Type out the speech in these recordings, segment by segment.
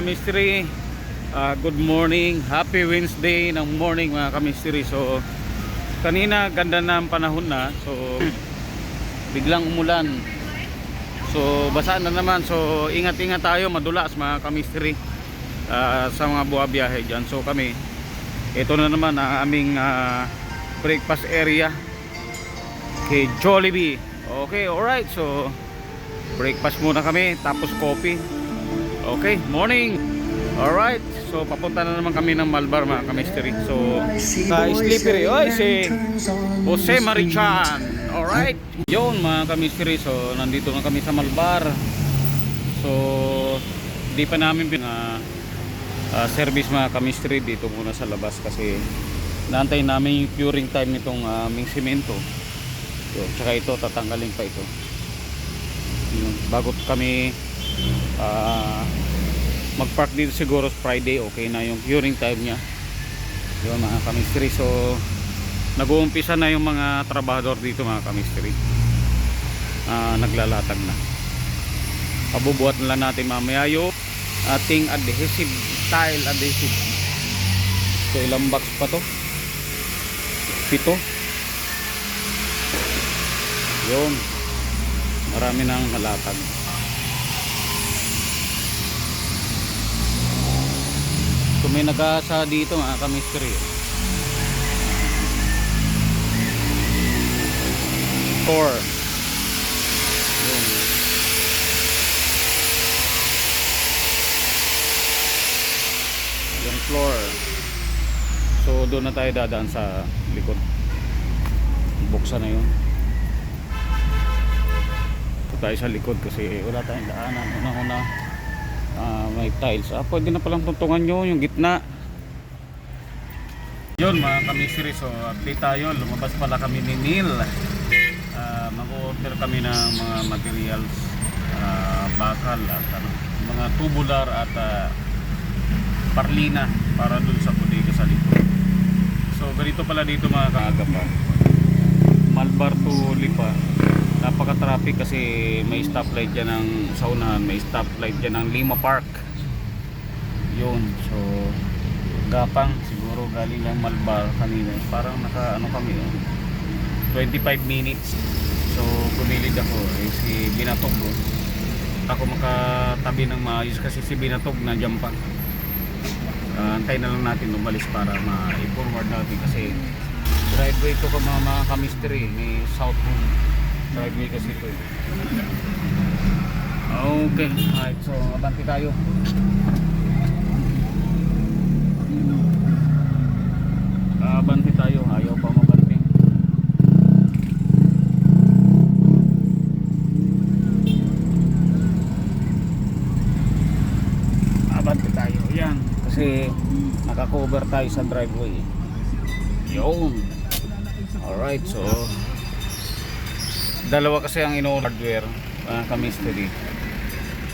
kamistry. Ah, good morning. Happy Wednesday ng morning mga kamistry. So, kanina ganda na ang panahon na. So, biglang umulan. So, basa na naman. So, ingat-ingat tayo. Madulas mga kamistry. ah, sa mga buha biyahe dyan. So, kami, ito na naman ang aming ah, breakfast area kay Jollibee. Okay, alright. So, breakfast muna kami. Tapos coffee. Okay, morning. Alright, so papunta na naman kami ng Malbar mga kamisteri. So, sa Slippery, oy, si Jose Marichan. Alright, yun mga kamisteri. So, nandito na kami sa Malbar. So, di pa namin bin ah, ah, service mga kamisteri dito muna sa labas kasi naantay namin yung curing time nitong ah, aming simento. So, tsaka ito, tatanggalin pa ito. Yun, bago kami ah, mag-park dito siguro Friday okay na yung curing time niya. Yun mga kamistry so nag-uumpisa na yung mga trabahador dito mga kamistry Ah, naglalatag na. Pabubuhat na lang natin mamaya yung ating adhesive tile adhesive. So ilang box pa to? Pito. Yun. Marami nang nalatag May nag-aasa dito mga kamistry. Four. Yun. Yung floor. So doon na tayo dadaan sa likod. Buksan na yun. Ito tayo sa likod kasi wala tayong daanan. Una-una ah, may tiles. Ah, pwede na palang tuntungan nyo yung gitna. Yun mga kamisiri, so update tayo. Lumabas pala kami ni Neil. Ah, Mag-order kami ng mga materials, ah, bakal at ano, mga tubular at ah, parlina para dun sa bodega sa likod. So ganito pala dito mga kaaga pa. Malbar to Lipa napaka-traffic kasi may stoplight dyan ng sa may stoplight dyan ng Lima Park. Yun, so gapang, siguro galing lang Malbar kanina, parang naka ano kami oh, 25 minutes. So gumilid ako, eh, si Binatog oh. ako makatabi ng maayos kasi si Binatog na pa. Uh, antay na lang natin umalis para ma-forward natin kasi driveway to ka mga, mga kamisteri ni South Moon driveway kasi ito eh. okay. Alright so abanti tayo. Abanti tayo. Ayaw pa mabanti abanti tayo yan. Kasi nakakover tayo sa driveway. Yun. Alright so dalawa kasi ang ino hardware mga kamisteri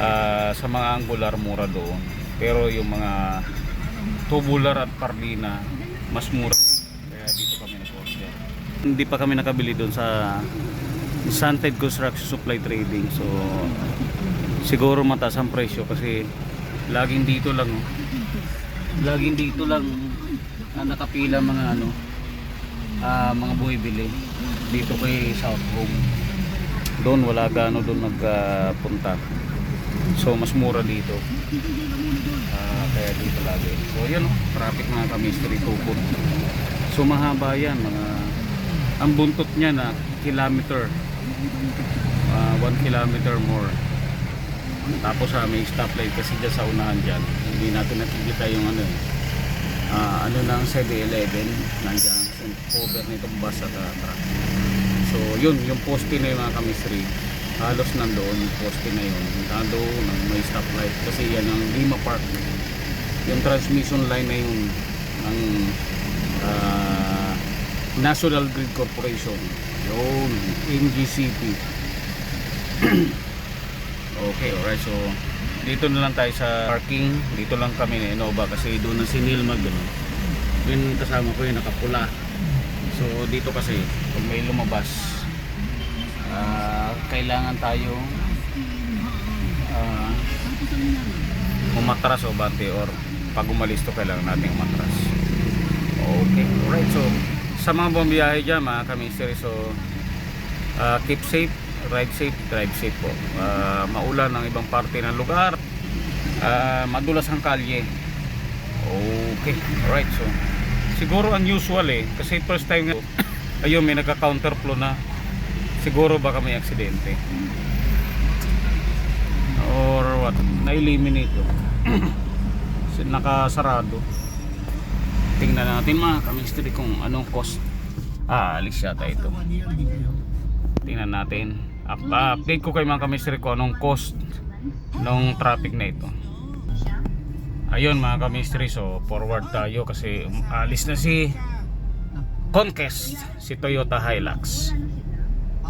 Ah, sa mga angular mura doon. Pero yung mga tubular at parlina mas mura. Kaya dito kami nag-order. Hindi pa kami nakabili doon sa Santed Construction Supply Trading. So siguro mataas ang presyo kasi laging dito lang oh. laging dito lang na nakapila mga ano ah, mga buhibili dito kay South Home doon wala gaano doon nagpunta so mas mura dito. Ah, kaya dito lagi. So yun traffic mga kamistry tupod so mahaba yan mga ang buntot niya na kilometer. 1 kilometer more. Tapos ah, may stoplight kasi dyan sa unahan dyan. Hindi natin nakikita yung ano eh. Ah, ano ng 7-Eleven nandiyan cover nitong bus at ah, truck so yun yung poste na yung mga kamistry halos nandoon yung poste na yun. Nandoon ng may stoplight. Kasi yan ang Lima Park. Yung transmission line na yun ng ah, National Grid Corporation. Yun NGCP okay alright. So dito na lang tayo sa parking. Dito lang kami na Innova kasi doon na si Neil mag ano, yun kasama ko yung nakapula so dito kasi pag may lumabas ah, kailangan tayo ah, umatras o bante or pag umalis to kailangan natin umatras okay alright. So sa mga bumiyahe dyan mga kamisteri so uh, keep safe ride safe drive safe po. Uh, maulan ang ibang parte ng lugar. Uh, madulas ang kalye. Okay alright. So siguro unusual eh kasi first time nga ayun may nagka counterflow na. Siguro baka may aksidente. Or what? Na-eliminate Kasi nakasarado. Tingnan natin mga kamisteri kung anong cost ah alis yata ito. Tingnan natin. Up, update ko kay mga kamisteri kung anong cost ng traffic na ito ayun mga kamisteri so forward tayo kasi um, alis na si Conquest si Toyota Hilux.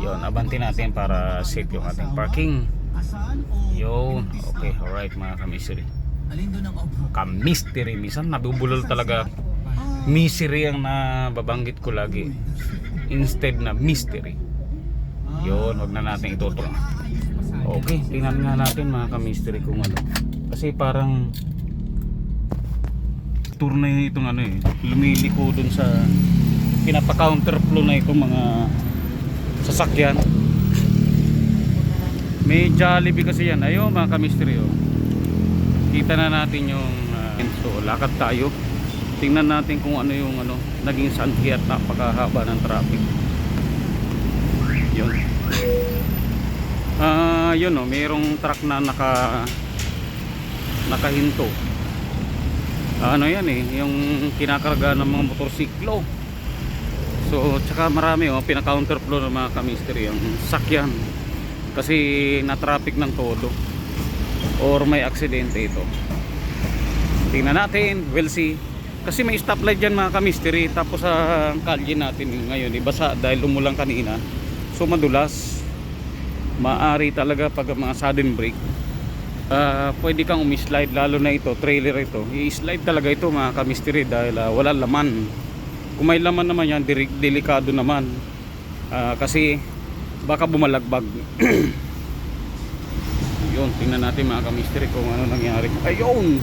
Yun abanti natin para safe yung ating parking. Yun okay alright mga kamisteri kamisteri minsan nabubulol talaga. Misery ang nababanggit ko lagi. Instead na mystery. Yun wag na natin ituturo okay tingnan nga natin mga kamisteri kung ano. Kasi parang tour na itong ano eh lumiliko dun sa pinapa-counterflow na itong mga sasakyan. May Jollibee kasi yan. Ayun mga kamisteri oh. kita na natin yung uh, so lakad tayo. Tingnan natin kung ano yung ano naging sanhi at napakahaba ng traffic. Yun. Ah yun oh mayroong truck na naka nakahinto ano yan eh yung kinakarga ng mga motorsiklo. So tsaka marami oh pina-counterflow ng mga kamisteri yung sakyan. Kasi na-traffic ng todo. Or may aksidente ito. Tingnan natin we'll see. Kasi may stoplight dyan mga kamisteri tapos sa kalye natin ngayon ibasa dahil umulang kanina. So madulas. Maari talaga pag mga sudden break uh, pwede kang umislide lalo na ito trailer ito. I-slide talaga ito mga kamisteri dahil uh, wala laman. Kung may laman naman yan delikado naman. Ah, kasi baka bumalagbag. Yun tingnan natin mga kamisteri kung ano nangyari. Ayun!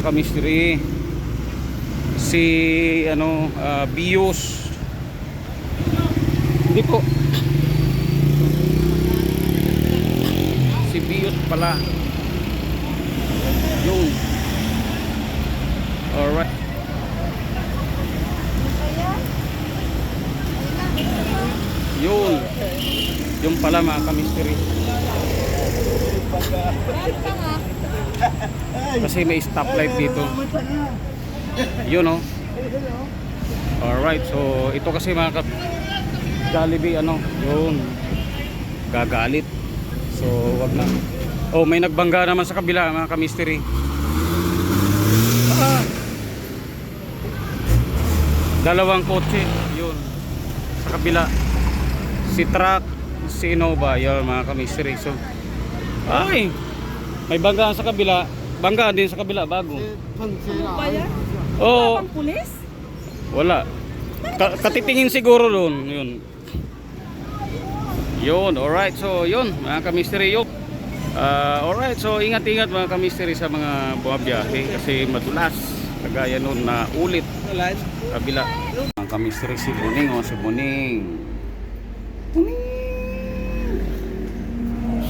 Kamisteri si ano ah, Bios. Hindi po si Bios pala. Yun. Alright. Yun. Yung pala mga kamisteri kasi may stoplight dito. Yun oh. Alright so ito kasi mga kap Jollibee ano? Yun. Gagalit. So wag na oh may nagbangga naman sa kabila mga kamisteri ah. dalawang kotse yun sa kabila si truck si Innova yun mga kamisteri so ay may banggaan sa kabila banggaan din sa kabila bago Ba yan? Oo. Pang pulis? Wala. Ka- katitingin siguro doon. Yun. Yun, alright. So, yun, mga kamisteri yun. Ah, alright, so ingat-ingat mga kamisteri sa mga bumabiyahe kasi madulas. Kagaya noon na ulit. Kabila. Mga kamisteri si Buning, oh, si Buning.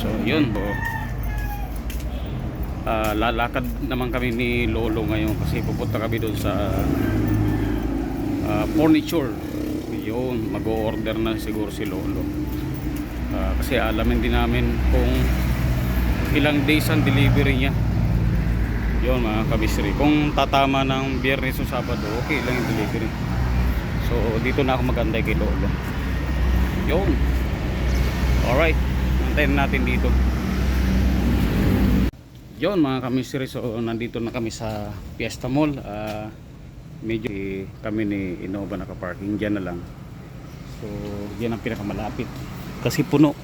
So, yun. Oh. Ah, lalakad naman kami ni Lolo ngayon kasi pupunta kami doon sa ah, furniture yun mag-order na siguro si Lolo Ah, kasi alamin din namin kung ilang days ang delivery niya. Yun mga kabisri kung tatama ng biyernes o sabado okay lang yung delivery. So dito na ako magantay kay Lolo. Yun. Alright. Antayin natin dito. Yun mga kamisiri so nandito na kami sa Fiesta Mall. Ah, medyo eh, kami ni Innova nakaparking. Dyan na lang. So yan ang pinakamalapit. Kasi puno.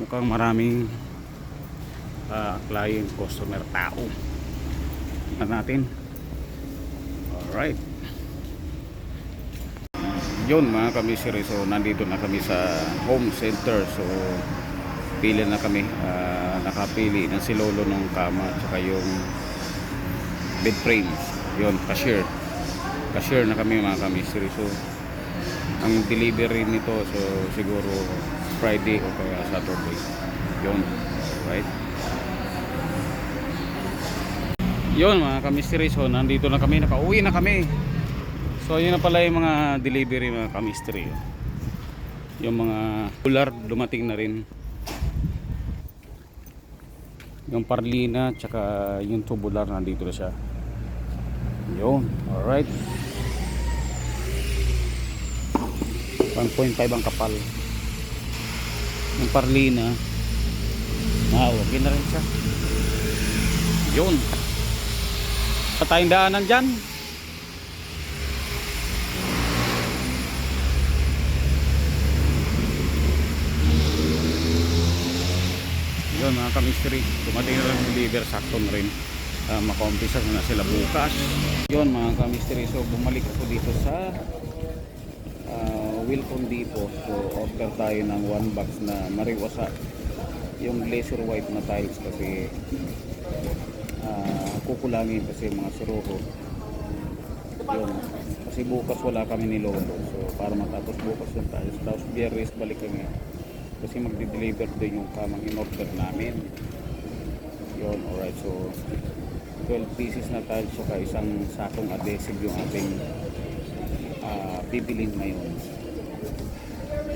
Mukhang maraming ah, client, customer, tao tingnan natin alright yun mga kamisiri so nandito na kami sa home center so pila na kami. Ah, nakapili na si Lolo ng kama at saka yung bed frame. Yun, cashier. Cashier na kami mga kamistry. So, ang delivery nito, so siguro Friday o kaya Saturday. Yun, right? Yun mga kamistry. So, nandito na kami. Nakauwi na kami. So, yun na pala yung mga delivery mga kamistry. Yung mga tular dumating na rin. Yung parlina, tsaka yung tubular nandito na siya. Yun, alright. 1.5 ang kapal. Yung parlina, ah, wag na rin siya. Yun. Sa tayong daanan dyan. Yun mga kamistry, dumating na lang deliver, sakto na rin. Uh, makumpisa na sila bukas. Yun mga kamistry, so bumalik ako dito sa uh, Wilcon Depot. So order tayo ng one box na mariwasa yung laser white na tiles kasi uh, kukulangin kasi mga siroho. Yun. Kasi bukas wala kami ni Lolo. So para matapos bukas yung tiles. Tapos biyernes balik kami kasi magde-deliver din yung kamang in-order namin yun alright so 12 pieces na tiles saka isang sakong adhesive yung ating uh, bibilin ngayon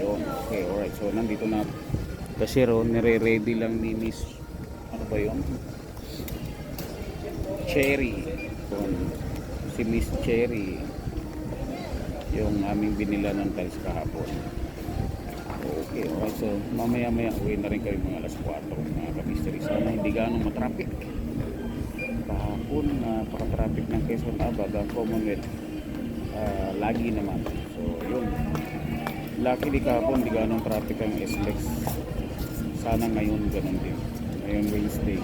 yun okay alright so nandito na kasi ro nire-ready lang ni Miss ano ba yun Cherry si Miss Cherry yung aming binila ng tiles kahapon Okay, alright. So, mamaya-maya uwi na rin kayo mga alas 4 mga kamisteri. Sana hindi ganong matraffic. Kahapon, napaka-traffic ng Quezon Abad, ang Commonwealth. ah, lagi naman. So, yun. Luckily kahapon, hindi ganong traffic ang SLEX. Sana ngayon ganun din. Ngayon Wednesday.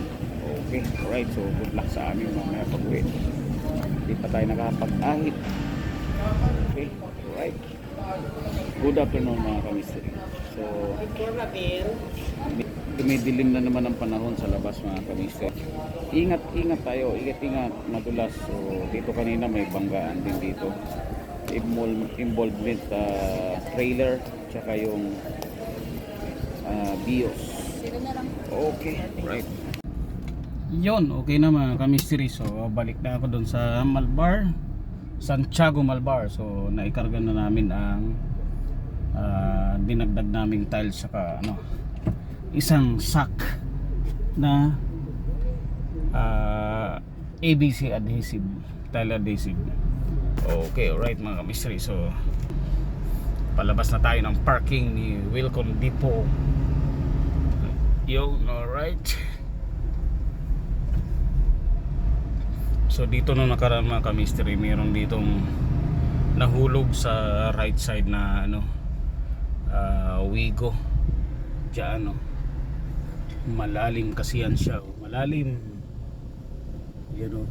Okay, alright. So, good luck sa amin mamaya pag uwi. Hindi pa tayo nakapag-ahit. Okay, alright. Good afternoon mga kamisteri. So, dumidilim na naman ang panahon sa labas mga kamisteri. Ingat, ingat tayo. Ingat, ingat. Madulas. So, dito kanina may banggaan din dito. Invol- involvement uh, trailer tsaka yung uh, BIOS. Okay, right. Yon, okay na mga kamisteri. So, balik na ako doon sa Malbar. Santiago Malbar. So, naikarga na namin ang ah, dinagdag naming tiles saka ano, isang sack na ah, ABC adhesive, tile adhesive. Okay, alright mga kamisteri. So, palabas na tayo ng parking ni Wilcon Depot. Yo, alright. So dito nung nakaraan mga kamisteri, mayroon ditong nahulog sa right side na ano uh, Wigo. Diyan no. Malalim kasi yan siya. oh. Malalim. Yan o.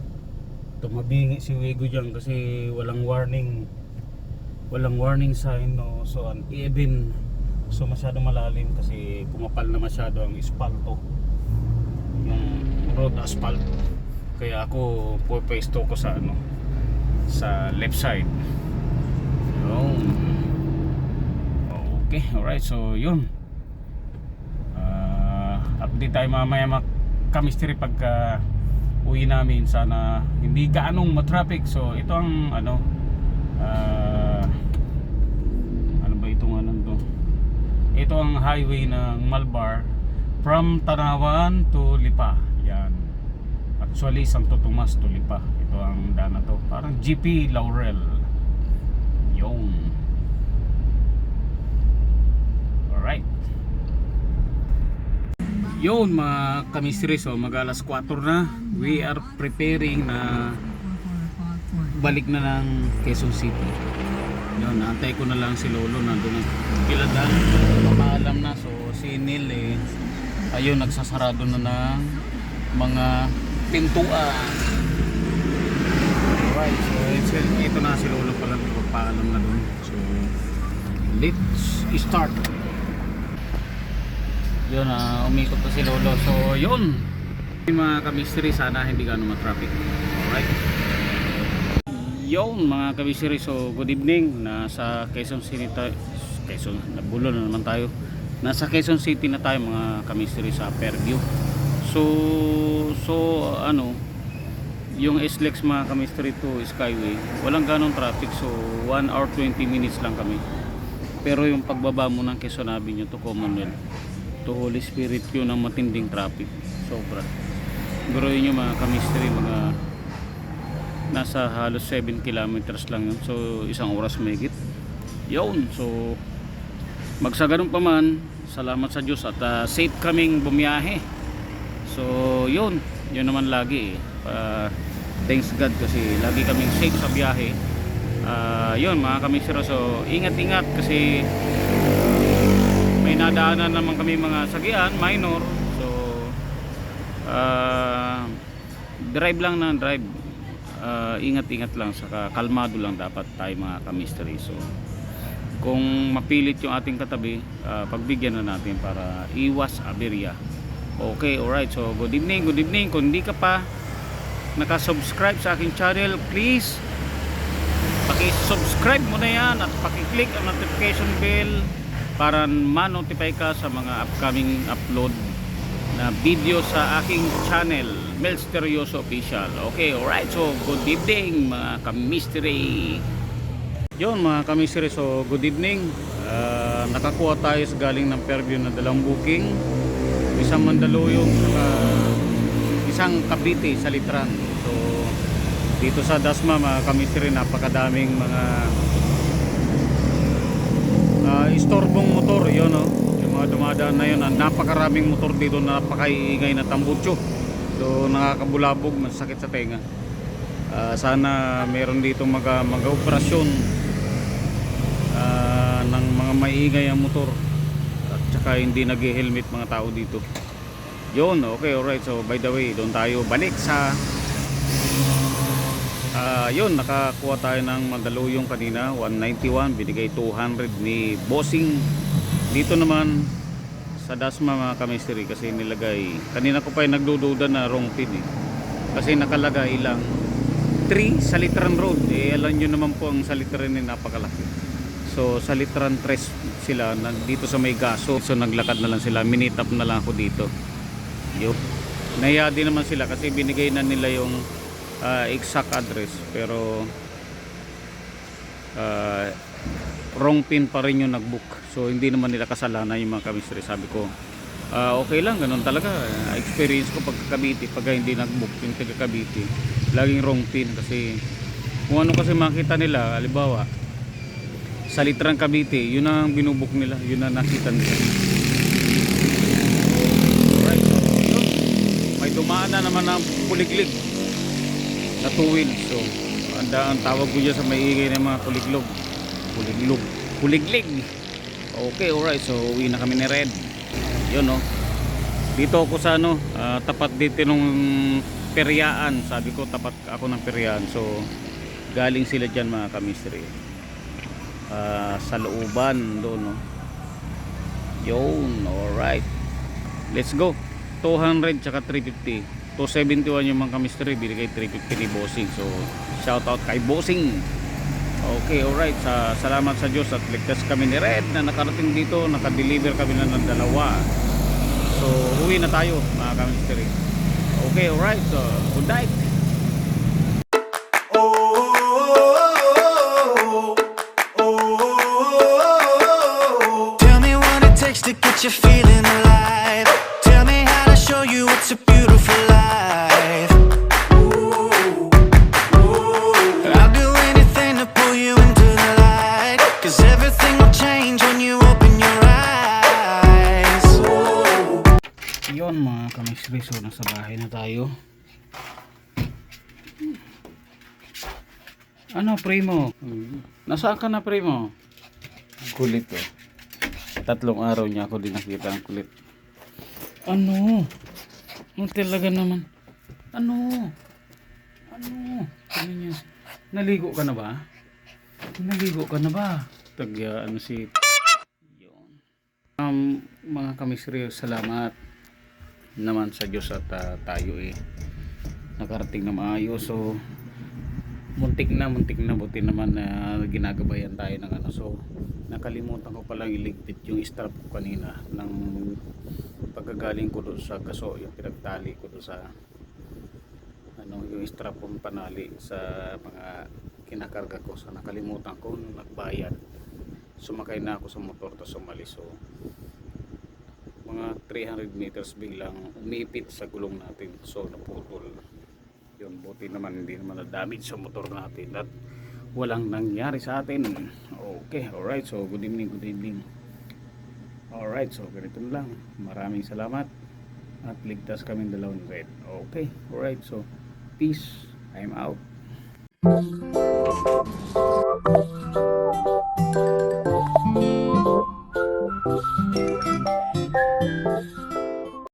Tumabingi si Wigo diyan kasi walang warning. Walang warning sign no. So uneven. So masyado malalim kasi pumapal na masyado ang espalto. Yung road asphalt kaya ako pupesto ko sa ano sa left side. Yun. Okay alright. So yun. Ah, update tayo mamaya mga kamisteri pagka uwi namin. Sana hindi gaanong matraffic. So ito ang ano ah, ano ba itong ano to? Ito ang highway ng Malbar from Tanawan to Lipa Actually, Santo Tomas to Lipa. Ito ang daan na to. Parang GP Laurel. Yung. Alright. Yun mga kamistri. So mag alas 4 na. We are preparing na balik na ng Quezon City. Yun, naantay ko na lang si Lolo nandun ang kiladan. Pamaalam na. So si Neil eh, ayun nagsasarado na ng mga pintuan. Alright, so it's, ito na si Lolo pala nagpapaalam na dun. So, let's start. Yun, ah, umikot pa si Lolo. So, yun. Mga kamisteri, sana hindi gano'ng ma-traffic. Alright. Yun, mga kamisteri. So, good evening. Nasa Quezon City tayo. Quezon, nabulo na naman tayo. Nasa Quezon City na tayo mga kamisteri sa Fairview. So, so, ano, yung SLEX mga kamisteri to Skyway, walang ganong traffic. So, 1 hour 20 minutes lang kami. Pero yung pagbaba mo ng Quezon Avenue to Commonwealth, to Holy Spirit yun ang matinding traffic. Sobra. Siguro yun yung mga kamisteri, mga nasa halos 7 kilometers lang yun. So, isang oras megit. Yun. So, magsaganon pa man, salamat sa Diyos at ah, safe kaming bumiyahe. So, yun. Yun naman lagi eh. Ah, thanks God kasi lagi kaming safe sa biyahe. Ah, yun mga kamisero. So, ingat-ingat kasi may nadaanan naman kami mga sagian, minor. So, ah, drive lang na drive. Ah, ingat-ingat lang saka kalmado lang dapat tayo mga kamisteri. So, kung mapilit yung ating katabi, ah, pagbigyan na natin para iwas aberya. Okay, alright. So, good evening, good evening. Kung hindi ka pa nakasubscribe sa aking channel, please paki-subscribe mo na yan at paki-click ang notification bell para ma-notify ka sa mga upcoming upload na video sa aking channel Melsterioso Official. Okay alright. So good evening mga kamisteri yun mga kamisteri so good evening. Ah, nakakuha tayo sa galing ng Fairview na dalang booking isang Mandaluyong saka isang Cavite sa Litran. So dito sa Dasma mga kamisteri napakadaming mga uh, istorbong motor yun no yung mga dumadaan na yun ah, napakaraming motor dito na napakaiingay na tambutso. So nakakabulabog masakit sa tenga. Ah, sana meron dito mga mga operasyon ah, ng mga maingay ang motor at saka hindi nag-helmet mga tao dito yun okay alright so by the way doon tayo balik sa Ah, yun, nakakuha tayo ng Mandaluyong kanina, 191, binigay 200 ni Bossing. Dito naman sa Dasma mga kamisteri kasi nilagay, kanina ko pa yung nagdududa na wrong pin eh. Kasi nakalagay lang 3 sa Litran Road. Eh, alam nyo naman po ang sa Litran eh, napakalaki. So sa Litran 3 sila, dito sa may gaso. So naglakad na lang sila, minitap na lang ako dito. Yun. Naya din naman sila kasi binigay na nila yung ah, exact address. Pero ah, wrong pin pa rin yung nagbook. So hindi naman nila kasalanan yung mga kamistry sabi ko ah, okay lang. Ganun talaga. Experience ko pag Cavite pag hindi nagbook yung taga laging wrong pin. Kasi kung ano kasi makita nila halimbawa sa Litran Cavite yun ang binubuk nila yun ang nakita nila. May dumaan na naman ng puliglig na wheels. So, anda ang tawag ko dyan sa maingay ng mga puliglog. Puliglog. Puliglig. Okay, alright. So, uwi na kami ni Red. Yun, no. Dito ako sa ano, ah, tapat dito nung peryaan. Sabi ko, tapat ako ng peryaan. So, galing sila dyan mga kamistri. Ah, sa looban doon, no. Yun, alright. Let's go. 200 tsaka 350. 271 yung mga kamistry. Binigay 350 ni Bossing. So, shout out kay Bossing. Okay, alright. Sa, salamat sa Diyos at ligtas kami ni Red na nakarating dito. Nakadeliver kami na ng dalawa. So, uwi na tayo mga kamistry. Okay, alright. So, good night. Takes to get you feeling alive. Tell me how to show you it's a beautiful life. I'll do anything to pull you into the light. Cause everything will change when you open your eyes. Yun mga kamistry. So, nasa bahay na tayo. Ano, primo? Nasaan ka na, primo? Kulit eh. Tatlong araw niya ako din nakita ng kulit. Ano? Ano talaga naman? Ano? Ano? Ano niya? Naligo ka na ba? Naligo ka na ba? Tagya, ano si... Yun. Um, mga kamisri, salamat naman sa Diyos at ah, tayo eh nakarating na maayos so muntik na muntik na. Buti naman na ginagabayan tayo ng ano. So nakalimutan ko palang iligpit yung strap ko kanina ng pagkagaling ko doon sa kaso yung pinagtali ko doon sa ano yung strap kong panali sa mga kinakarga ko. So nakalimutan ko nung nagbayad. Sumakay na ako sa motor tapos umalis so mga 300 meters biglang umipit sa gulong natin. So naputol buti naman hindi naman na damage sa motor natin at walang nangyari sa atin. Okay alright. So good evening good evening. Alright so ganito lang. Maraming salamat. At ligtas kami dalawang red. Okay alright. So peace. I'm out